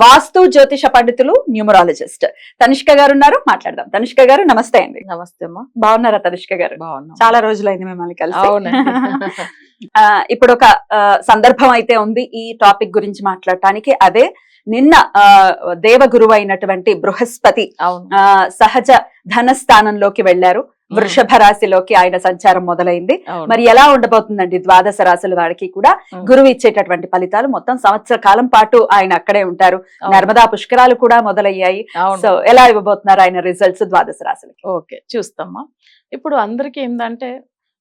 వాస్తు జ్యోతిష పండితులు న్యూమరాలజిస్ట్. తనిష్క గారు ఉన్నారు మాట్లాడదాం. తనిష్క గారు నమస్తే అండి. నమస్తే అమ్మా. బాగున్నారా తనిష్క గారు? బాగున్నాం. చాలా రోజులైంది మిమ్మల్ని కలిసి. ఇప్పుడు ఒక సందర్భం అయితే ఉంది ఈ టాపిక్ గురించి మాట్లాడటానికి. అదే నిన్న ఆ, దేవగురువు అయినటువంటి బృహస్పతి సహజ ధన స్థానంలోకి వెళ్ళారు వృషభ రాశిలోకి ఆయన సంచారం మొదలైంది. మరి ఎలా ఉండబోతుందండి ద్వాదశ రాశుల వారికి కూడా. గురువు ఇచ్చేటటువంటి ఫలితాలు మొత్తం సంవత్సర కాలం పాటు ఆయన అక్కడే ఉంటారు. నర్మదా పుష్కరాలు కూడా మొదలయ్యాయి. సో ఎలా ఇవ్వబోతున్నారు ఆయన రిజల్ట్స్ ద్వాదశ రాశులకి? ఓకే చూస్తామ్మా ఇప్పుడు అందరికి ఏంటంటే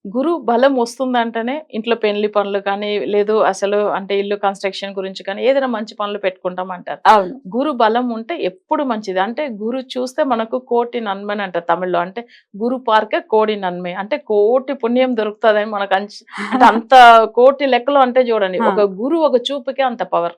గురు బలం వస్తుందంటేనే ఇంట్లో పెళ్ళి పనులు కానీ లేదు అసలు అంటే ఇల్లు కన్స్ట్రక్షన్ గురించి కానీ ఏదైనా మంచి పనులు పెట్టుకుంటాం అంటారు అవును. గురు బలం ఉంటే ఎప్పుడు మంచిది. అంటే గురు చూస్తే మనకు కోటి నన్మని అంటారు తమిళ్ళో. అంటే గురు పార్కే కోడి నన్మే. అంటే కోటి పుణ్యం దొరుకుతుందని మనకు అంటే అంత కోటి లెక్కలో అంటే చూడండి. ఒక గురు ఒక చూపుకే అంత పవర్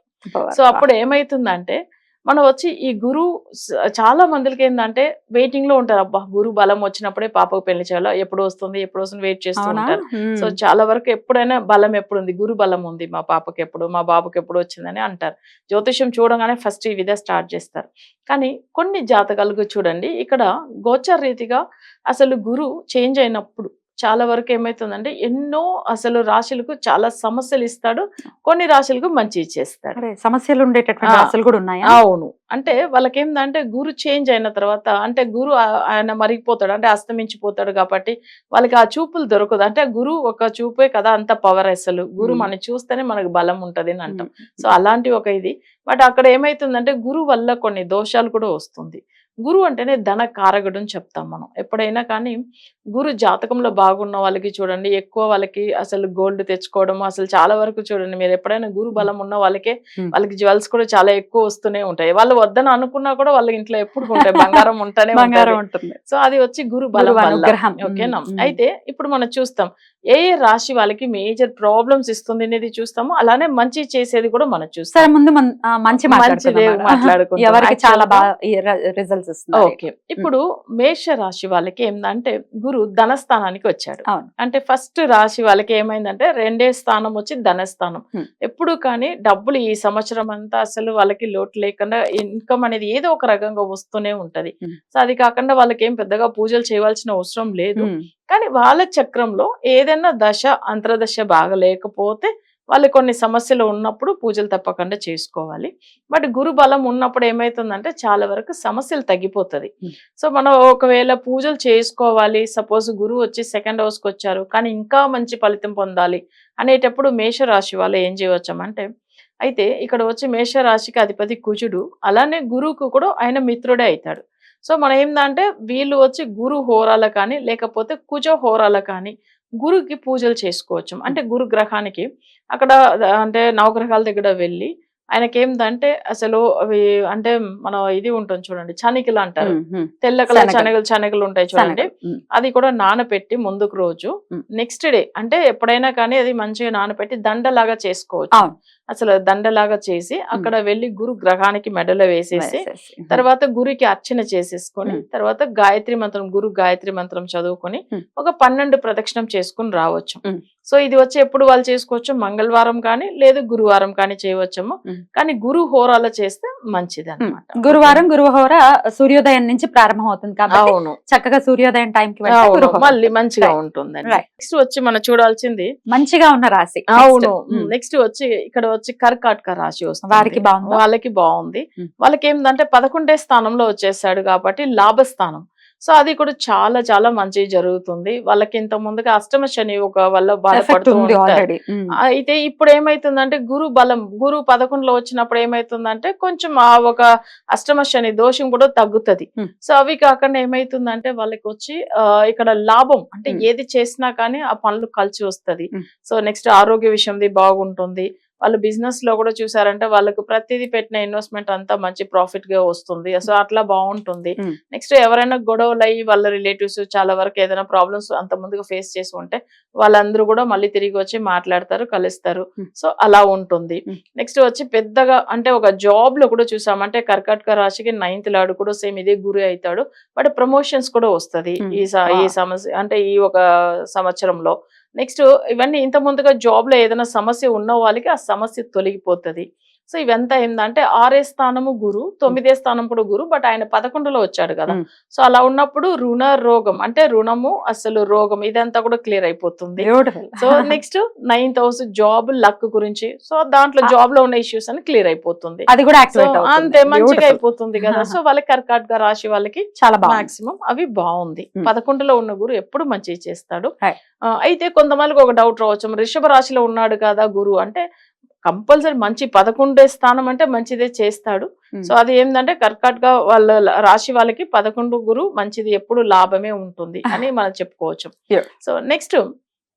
సో అప్పుడు ఏమైతుందంటే మనం వచ్చి ఈ గురు స- చాలా మందికి ఏంటంటే వెయిటింగ్లో ఉంటారు. అబ్బా గురు బలం వచ్చినప్పుడే పాపకు పెళ్ళి చేయాలో? ఎప్పుడు వస్తుంది? ఎప్పుడు వస్తుంది? వెయిట్ చేస్తూ ఉంటారు. సో చాలా వరకు ఎప్పుడైనా బలం ఎప్పుడు ఉంది గురు బలం ఉంది. మా పాపకి ఎప్పుడు మా బాబుకి ఎప్పుడు వచ్చిందని అంటారు. జ్యోతిష్యం చూడగానే ఫస్ట్ ఈ విధంగా స్టార్ట్ చేస్తారు. కానీ కొన్ని జాతకాలకు చూడండి. ఇక్కడ గోచర రీతిగా అసలు గురు చేంజ్ అయినప్పుడు చాలా వరకు ఏమైతుందంటే ఎన్నో అసలు రాశులకు చాలా సమస్యలు ఇస్తాడు కొన్ని రాశులకు మంచి ఇచ్చేస్తాడు. సమస్యలు ఉండేటటువంటి. రాశులు కూడా ఉన్నాయా? అవును. అంటే వాళ్ళకి ఏంటంటే గురు చేంజ్ అయిన తర్వాత అంటే గురు ఆయన మరిగిపోతాడు అంటే అస్తమించిపోతాడు కాబట్టి వాళ్ళకి ఆ చూపులు దొరకదు. అంటే గురు ఒక చూపే కదా అంత పవర్ అసలు. గురు. మనం చూస్తేనే మనకు బలం ఉంటది అని అంటాం. సో అలాంటి ఒక ఇది. బట్ అక్కడ ఏమైతుందంటే గురు వల్ల కొన్ని దోషాలు కూడా వస్తుంది. గురు అంటేనే ధన కారకుడు అని చెప్తాం మనం. ఎప్పుడైనా కానీ గురు జాతకంలో బాగున్న వాళ్ళకి చూడండి ఎక్కువ వాళ్ళకి అసలు గోల్డ్ తెచ్చుకోవడం అసలు చాలా వరకు చూడండి మీరు ఎప్పుడైనా గురు బలం ఉన్న వాళ్ళకే. వాళ్ళకి జ్యువెల్స్ కూడా చాలా ఎక్కువ వస్తూనే ఉంటాయి. వాళ్ళు వద్దని అనుకున్నా కూడా వాళ్ళ ఇంట్లో ఎప్పుడు ఉంటాయి. బంగారం ఉంటేనే బంగారం ఉంటుంది. సో అది వచ్చి గురు బలం. ఓకేనా. అయితే ఇప్పుడు మనం చూస్తాం. ఏ ఏ రాశి వాళ్ళకి మేజర్ ప్రాబ్లమ్స్ ఇస్తుంది అనేది చూస్తాము అలానే మంచి చేసేది కూడా మనం చూస్తాం ముందు మంచి. మాట్లాడుకుందాం. ఎవరికి చాలా బాగా రిజల్ట్స్ ఇస్తున్నారు ఓకే ఇప్పుడు మేష రాశి వాళ్ళకి ఏంటంటే గురు ధనస్థానానికి వచ్చాడు. అంటే ఫస్ట్ రాశి వాళ్ళకి ఏమైందంటే రెండే స్థానం వచ్చి ధనస్థానం. ఎప్పుడు కానీ డబ్బులు ఈ సంవత్సరం అంతా అసలు వాళ్ళకి లోటు లేకుండా ఇన్కమ్ అనేది ఏదో ఒక రకంగా వస్తూనే ఉంటది. సో అది కాకుండా వాళ్ళకి ఏం పెద్దగా పూజలు చేయవలసిన అవసరం లేదు. కానీ వాళ్ళ చక్రంలో ఏదైనా దశ అంతర్దశ బాగా లేకపోతే వాళ్ళు కొన్ని సమస్యలు ఉన్నప్పుడు పూజలు తప్పకుండా చేసుకోవాలి. బట్ గురు బలం ఉన్నప్పుడు ఏమైతుందంటే చాలా వరకు సమస్యలు తగ్గిపోతుంది. సో మనం ఒకవేళ పూజలు చేసుకోవాలి సపోజ్ గురువు వచ్చి సెకండ్ హౌస్కి వచ్చారు కానీ ఇంకా మంచి ఫలితం పొందాలి అనేటప్పుడు మేషరాశి వాళ్ళు ఏం చేయవచ్చామంటే అయితే ఇక్కడ వచ్చి మేషరాశికి అధిపతి కుజుడు అలానే గురువుకు కూడా ఆయన మిత్రుడే అవుతాడు. సో మనం ఏంటంటే వీళ్ళు వచ్చి గురు హోరాల కానీ లేకపోతే కుజ హోరాల కానీ గురుకి పూజలు చేసుకోవచ్చు. అంటే గురు గ్రహానికి అక్కడ అంటే నవగ్రహాల దగ్గర వెళ్ళి ఆయనకి ఏందంటే అసలు అవి అంటే మన ఇది ఉంటుంది చూడండి చనికలు అంటారు. తెల్ల కలర్. శనగలు శనగలు ఉంటాయి చూడండి. అది కూడా నానపెట్టి ముందుకు రోజు. నెక్స్ట్ డే అంటే ఎప్పుడైనా కానీ అది మంచిగా నానపెట్టి దండలాగా చేసుకోవచ్చు. అసలు దండలాగా చేసి అక్కడ వెళ్ళి గురు గ్రహానికి మెడలో వేసేసి. తర్వాత గురికి అర్చన చేసేసుకొని. తర్వాత గాయత్రి మంత్రం గురు గాయత్రి మంత్రం చదువుకొని. ఒక పన్నెండు ప్రదక్షిణం చేసుకుని రావచ్చు. సో ఇది వచ్చి ఎప్పుడు వాళ్ళు చేసుకోవచ్చు మంగళవారం కానీ లేదు గురువారం కానీ చేయవచ్చము. మ్. కానీ గురు హోరాలో చేస్తే మంచిది అన్నమాట గురువారం గురువహోర సూర్యోదయం నుంచి ప్రారంభం అవుతుంది కాబట్టి అవును. చక్కగా సూర్యోదయం టైం కి. మళ్ళీ మంచిగా Right. నెక్స్ట్ వచ్చి మనం చూడాల్సింది మంచిగా ఉన్న రాశి. అవును. నెక్స్ట్ వచ్చి ఇక్కడ వచ్చి కర్కాటక రాశి వస్తుంది. వారికి బాగుందా? వాళ్ళకి బాగుంది. వాళ్ళకి ఏంటంటే పదకొండే స్థానంలో వచ్చేసాడు కాబట్టి లాభస్థానం. సో అది కూడా చాలా చాలా మంచి జరుగుతుంది వాళ్ళకి ఇంత ముందుగా అష్టమ శని ఒక వల్ల ఎఫెక్ట్ బాధపడుతూ ఉంది ఉంటారు ఆల్రెడీ అయితే ఇప్పుడు ఏమైతుందంటే గురు బలం గురు పదకొండులో వచ్చినప్పుడు ఏమైతుందంటే కొంచెం ఆ ఒక అష్టమ శని దోషం కూడా తగ్గుతది. సో అవి కాకుండా ఏమైతుందంటే వాళ్ళకి వచ్చి ఇక్కడ లాభం అంటే. ఏది చేసినా కానీ ఆ పనులు కలిసి వస్తది. సో నెక్స్ట్ ఆరోగ్య విషయంది బాగుంటుంది వాళ్ళు బిజినెస్లో కూడా చూసారంటే వాళ్ళకు ప్రతిదీ పెట్టిన ఇన్వెస్ట్మెంట్ అంతా మంచి ప్రాఫిట్గా వస్తుంది సో అట్లా బాగుంటుంది. నెక్స్ట్ ఎవరైనా గొడవలు అయ్యి వాళ్ళ రిలేటివ్స్ చాలా వరకు ఏదైనా ప్రాబ్లమ్స్ అంత ముందుగా ఫేస్ చేసి ఉంటే వాళ్ళందరూ కూడా మళ్ళీ తిరిగి వచ్చి మాట్లాడతారు కలుస్తారు. సో అలా ఉంటుంది. నెక్స్ట్ వచ్చి పెద్దగా అంటే ఒక జాబ్లో కూడా చూసామంటే కర్కాటక రాశికి నైన్త్ లాడు కూడా సేమ్ ఇదే గురి అవుతాడు బట్ ప్రమోషన్స్ కూడా వస్తది. ఈ ఈ. సమస్య అంటే ఈ ఒక సంవత్సరంలో నెక్స్ట్ ఇవన్నీ ఇంత ముందుగా జాబ్లో ఏదైనా సమస్య ఉన్న వాళ్ళకి ఆ సమస్య తొలగిపోతది. సో ఇవంతా ఏంటంటే ఆరే స్థానము గురు తొమ్మిదే స్థానం కూడా గురు బట్ ఆయన పదకొండులో వచ్చాడు కదా. సో అలా ఉన్నప్పుడు రుణ రోగం అంటే రుణము అసలు రోగం ఇదంతా కూడా క్లియర్ అయిపోతుంది. So next ninth house job luck గురించి. సో దాంట్లో జాబ్లో ఉన్న ఇష్యూస్ అని క్లియర్ అయిపోతుంది. అది కూడా అంతే మంచిగా అయిపోతుంది కదా. సో వాళ్ళకి కర్కాటక రాశి వాళ్ళకి చాలా మాక్సిమం అవి బాగుంది. పదకొండులో ఉన్న గురు ఎప్పుడు మంచి చేస్తాడు. అయితే కొంతమందికి ఒక డౌట్ రావచ్చు. వృషభ రాశిలో ఉన్నాడు కదా గురు అంటే కంపల్సరీ మంచి పదకొండే స్థానం అంటే మంచిదే చేస్తాడు Hmm. సో అది ఏంటంటే కర్కాటక వాళ్ళ ల- రాశి వాళ్ళకి పదకొండు గురు మంచిది ఎప్పుడు లాభమే ఉంటుంది అని మనం చెప్పుకోవచ్చు. సో నెక్స్ట్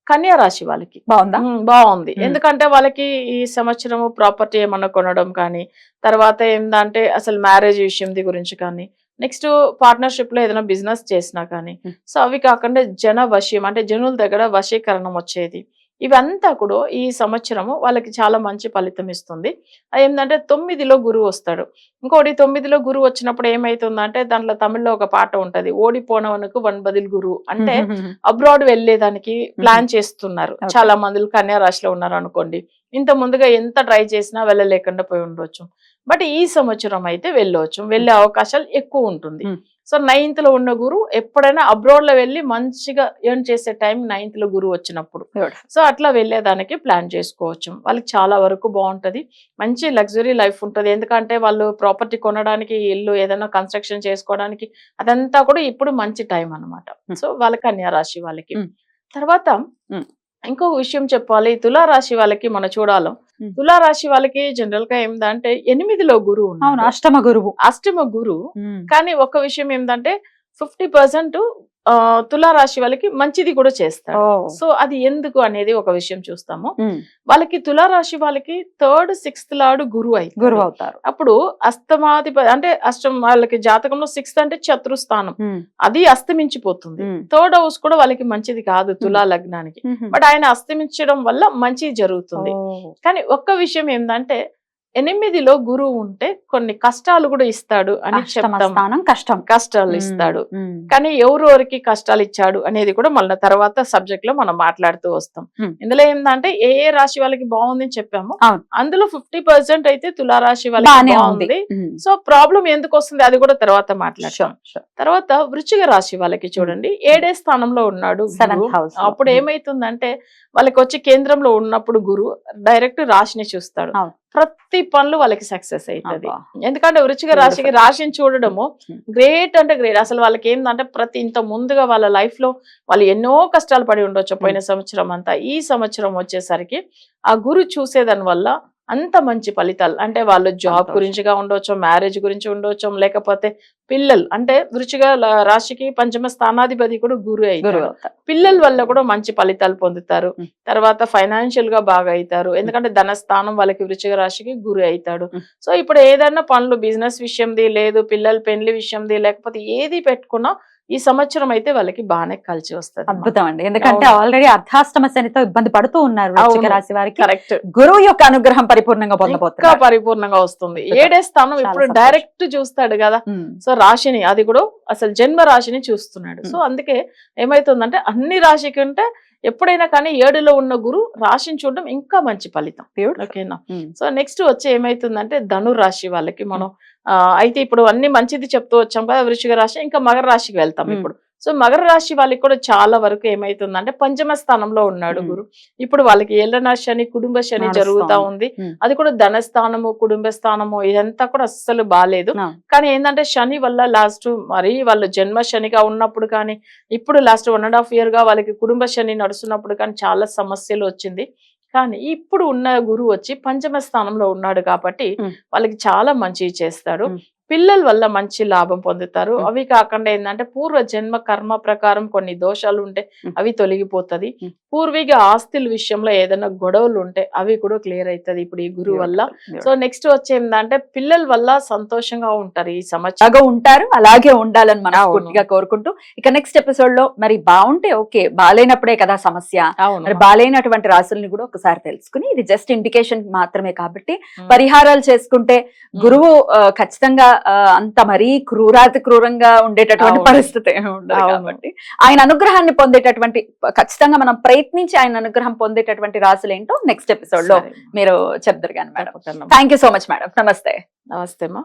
కన్యా రాశి వాళ్ళకి బాగుందా ఉమ్, బాగుంది ఉమ్. ఎందుకంటే వాళ్ళకి ఈ సంవత్సరం ప్రాపర్టీ ఏమన్నా కొనడం కానీ తర్వాత ఏంటంటే అసలు మ్యారేజ్ విషయంది గురించి కానీ నెక్స్ట్ పార్ట్నర్షిప్లో ఏదైనా బిజినెస్ చేసినా కానీ. సో అవి కాకుండా జన వశ్యం అంటే జనుల దగ్గర వశీకరణం వచ్చేది ఇవంతా కూడా ఈ సంవత్సరము వాళ్ళకి చాలా మంచి ఫలితం ఇస్తుంది. అది ఏంటంటే తొమ్మిదిలో గురువు వస్తాడు. ఇంకోటి తొమ్మిదిలో గురువు వచ్చినప్పుడు ఏమైతుందంటే దాంట్లో తమిళ్ళో ఒక పాట ఉంటది. ఓడిపోనవనుకు వన్ బదిల్ గురువు. అంటే అబ్రాడ్ వెళ్ళేదానికి ప్లాన్ చేస్తున్నారు. చాలా మంది కన్యా రాశిలో ఉన్నారు అనుకోండి ఇంత ముందుగా ఎంత ట్రై చేసినా వెళ్ళలేకుండా పోయి ఉండొచ్చు. బట్ ఈ సంవత్సరం అయితే వెళ్ళవచ్చు వెళ్ళే అవకాశాలు ఎక్కువ ఉంటుంది. సో నైన్త్లో ఉన్న గురు ఎప్పుడైనా అబ్రాడ్లో వెళ్ళి మంచిగా ఎర్న్ చేసే టైం నైన్త్లో గురువు వచ్చినప్పుడు. సో అట్లా వెళ్ళేదానికి ప్లాన్ చేసుకోవచ్చు. వాళ్ళకి చాలా వరకు బాగుంటది. మంచి లగ్జరీ లైఫ్ ఉంటుంది. ఎందుకంటే వాళ్ళు ప్రాపర్టీ కొనడానికి ఇల్లు ఏదైనా కన్స్ట్రక్షన్ చేసుకోవడానికి అదంతా కూడా ఇప్పుడు మంచి టైం అన్నమాట. Hmm. సో వాళ్ళ కన్యా రాశి వాళ్ళకి. తర్వాత. ఇంకొక విషయం చెప్పాలి. తులా రాశి వాళ్ళకి మన చూడాలి. Hmm. తులా రాశి వాళ్ళకి జనరల్గా ఏంటంటే ఎనిమిదిలో గురువు. అష్టమ గురువు. అష్టమ గురువు. కానీ ఒక విషయం ఏంటంటే ఫిఫ్టీ పర్సెంట్ తులా రాశి వాళ్ళకి మంచిది కూడా చేస్తాడు సో అది ఎందుకు అనేది ఒక విషయం చూస్తాము. వాళ్ళకి తులా రాశి వాళ్ళకి థర్డ్ సిక్స్త్ లాడు గురువు అయితే గురువు అవుతారు. అప్పుడు అస్తమాది అంటే అష్టం వాళ్ళకి జాతకంలో సిక్స్త్ అంటే చతురుస్థానం అది అస్తమించిపోతుంది. థర్డ్ హౌస్ కూడా వాళ్ళకి మంచిది కాదు తులా లగ్నానికి. బట్ ఆయన అస్తమించడం వల్ల మంచి జరుగుతుంది. కానీ ఒక్క విషయం ఏంటంటే ఎనిమిదిలో గురువు ఉంటే కొన్ని కష్టాలు కూడా ఇస్తాడు అని చెప్తాం. కష్టం. కష్టాలు ఇస్తాడు. కానీ ఎవరెవరికి కష్టాలు ఇచ్చాడు అనేది కూడా మళ్ళీ తర్వాత సబ్జెక్ట్లో మనం మాట్లాడుతూ వస్తాం. ఇందులో ఏంటంటే ఏ ఏ రాశి వాళ్ళకి బాగుంది అని చెప్పాము. అందులో ఫిఫ్టీ పర్సెంట్ అయితే తులారాశి వాళ్ళకి బాగుంది. సో ప్రాబ్లం ఎందుకు వస్తుంది? అది కూడా తర్వాత మాట్లాడతాం. తర్వాత వృచ్చిక రాశి వాళ్ళకి చూడండి. ఏడే స్థానంలో ఉన్నాడు గురువు. అప్పుడు ఏమైతుందంటే వాళ్ళకి వచ్చి కేంద్రంలో ఉన్నప్పుడు గురు డైరెక్ట్ రాశిని చూస్తాడు. ప్రతి పనులు వాళ్ళకి సక్సెస్ అవుతుంది ఎందుకంటే వృచ్చిక రాశికి. రాశిని చూడడము. గ్రేట్ అంటే గ్రేట్ అసలు వాళ్ళకి ఏంటంటే ప్రతి ఇంత ముందుగా వాళ్ళ లైఫ్లో వాళ్ళు ఎన్నో కష్టాలు పడి ఉండొచ్చు పోయిన సంవత్సరం అంతా. ఈ సంవత్సరం వచ్చేసరికి ఆ గురు చూసేదాని వల్ల అంత మంచి ఫలితాలు. అంటే వాళ్ళు జాబ్. గురించిగా ఉండొచ్చు మ్యారేజ్ గురించి ఉండొచ్చు లేకపోతే పిల్లలు అంటే వృచ్చిగా రాశికి పంచమ స్థానాధిపతి కూడా గురు అవుతారు. పిల్లల వల్ల కూడా మంచి ఫలితాలు పొందుతారు. తర్వాత ఫైనాన్షియల్గా బాగా అవుతారు. ఎందుకంటే ధన స్థానం వాళ్ళకి వృచ్చిక రాశికి గురి అవుతాడు. సో ఇప్పుడు ఏదైనా పనులు బిజినెస్ విషయంది లేదు పిల్లల పెళ్ళి విషయంది లేకపోతే ఏది పెట్టుకున్నా ఈ సంవత్సరం అయితే వాళ్ళకి బాగానే కలిసి వస్తుంది అద్భుతం అండి ఎందుకంటే. ఆల్రెడీ అర్ధాష్టమ శనితో ఇబ్బంది పడుతూ ఉన్నారు. రాశి వారికి కరెక్ట్ గురువు యొక్క అనుగ్రహం పరిపూర్ణంగా పొందబోతున్నారు పరిపూర్ణంగా వస్తుంది. ఏడే స్థానం ఇప్పుడు. డైరెక్ట్ చూస్తాడు కదా. సో రాశిని అది కూడా అసలు జన్మ రాశిని చూస్తున్నాడు. సో అందుకే ఏమైతుందంటే అన్ని రాశి కంటే ఎప్పుడైనా కానీ ఏడులో ఉన్న గురు రాశిని చూడడం ఇంకా మంచి ఫలితం. ఓకేనా ఉమ్. సో నెక్స్ట్ వచ్చి ఏమైతుందంటే ధను రాశి వాళ్ళకి మనం ఆ, అయితే ఇప్పుడు అన్ని మంచిది చెప్తూ వచ్చాం కదా వృషిక రాశి ఇంకా మకర రాశికి వెళ్తాం మ్మ్. ఇప్పుడు సో మకర రాశి వాళ్ళకి కూడా చాలా వరకు ఏమైతుందంటే పంచమ స్థానంలో ఉన్నాడు. గురు ఇప్పుడు వాళ్ళకి ఏళ్ళన శని కుటుంబ శని. జరుగుతా ఉంది. అది కూడా ధనస్థానము కుటుంబ స్థానము ఇదంతా కూడా అస్సలు బాగాలేదు. కానీ ఏంటంటే శని వల్ల లాస్ట్ మరి వాళ్ళు జన్మ శనిగా ఉన్నప్పుడు కానీ ఇప్పుడు లాస్ట్ వన్ అండ్ హాఫ్ ఇయర్గా వాళ్ళకి కుటుంబ శని నడుస్తున్నప్పుడు కానీ చాలా సమస్యలు వచ్చింది కానీ ఇప్పుడు ఉన్న గురువు వచ్చి పంచమ స్థానంలో ఉన్నాడు కాబట్టి. వాళ్ళకి చాలా మంచి చేస్తాడు. పిల్లల వల్ల మంచి లాభం పొందుతారు. అవి కాకుండా ఏంటంటే పూర్వ జన్మ కర్మ ప్రకారం కొన్ని దోషాలు ఉంటే. అవి తొలగిపోతది. పూర్వీక ఆస్తుల విషయంలో ఏదైనా గొడవలు ఉంటే అవి కూడా క్లియర్ అవుతది ఇప్పుడు ఈ గురువు వల్ల. సో నెక్స్ట్ వచ్చి ఏంటంటే పిల్లల వల్ల సంతోషంగా ఉంటారు ఈ సంవత్సరం. ఉంటారు అలాగే ఉండాలని మనస్ఫూర్తిగా కోరుకుంటూ ఇక నెక్స్ట్ ఎపిసోడ్లో మరి బాగుంటే ఓకే బాగాలేనప్పుడే కదా సమస్య. మరి బాగాలేనటువంటి రాసుల్ని కూడా ఒకసారి తెలుసుకుని ఇది జస్ట్ ఇండికేషన్ మాత్రమే కాబట్టి. పరిహారాలు చేసుకుంటే గురువు ఖచ్చితంగా అంత మరీ క్రూరాతి క్రూరంగా ఉండేటటువంటి. పరిస్థితి ఉండదు. కాబట్టి ఆయన అనుగ్రహాన్ని పొందేటటువంటి ఖచ్చితంగా మనం ప్రయత్నించి ఆయన అనుగ్రహం పొందేటటువంటి రాసులు ఏంటో నెక్స్ట్ ఎపిసోడ్లో. మీరు చెప్తారు కానీ madam. Thank you so much madam నమస్తే నమస్తే అమ్మా